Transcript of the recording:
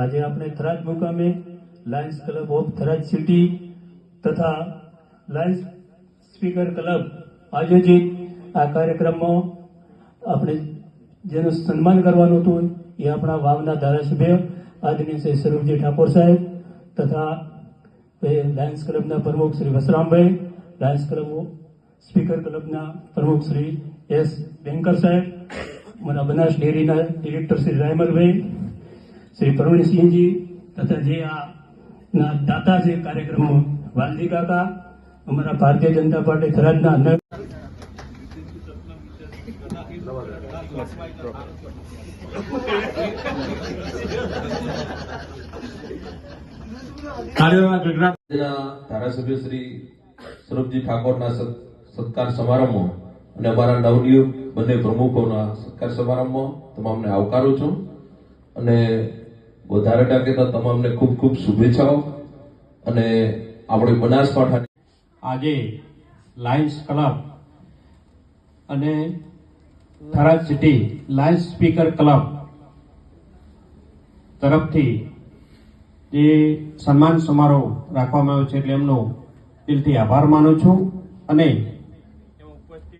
થરાદ મુકામે Lions Club of Tharad city તથા Lions speaker club આયોજિત આ કાર્યક્રમમાં આપણે જેનું સન્માન કરવાનું હતું એ આપણા વાવના ધારાસભ્ય આદરણીય શ્રી સ્વરૂપજી ઠાકોર સાહેબ તથા લાયન્સ ક્લબના પ્રમુખ Shri Vasrambhai Lions Club speaker ક્લબના પ્રમુખ શ્રી એસ બેંકર સાહેબ મારા બનાસ ડેરીના ડિરેક્ટર શ્રી રાયમલભાઈ શ્રી પ્રવીણસિંહજી તથા જે આ ના દાતા છે કાર્યક્રમમાં વાલજી કાકા અમારા ભારતીય જનતા પાર્ટી થરાદના ધારાસભ્ય શ્રી સ્વરૂપજી ઠાકોરના સત- સત્કાર સમારંભમાં અને અમારા નવનિયુક્ત બંને પ્રમુખોના સત્કાર સમારંભમાં તમામને આવકારું છું. અને વધારે ટકે તો તમામને ખૂબ ખૂબ શુભેચ્છાઓ અને આપણે બનાસકાંઠા આજે લાયન્સ ક્લબ અને Tharad city Lions speaker club તરફથી જે સન્માન સમારોહ રાખવામાં આવ્યો છે એટલે એમનો દિલથી આભાર માનું છું અને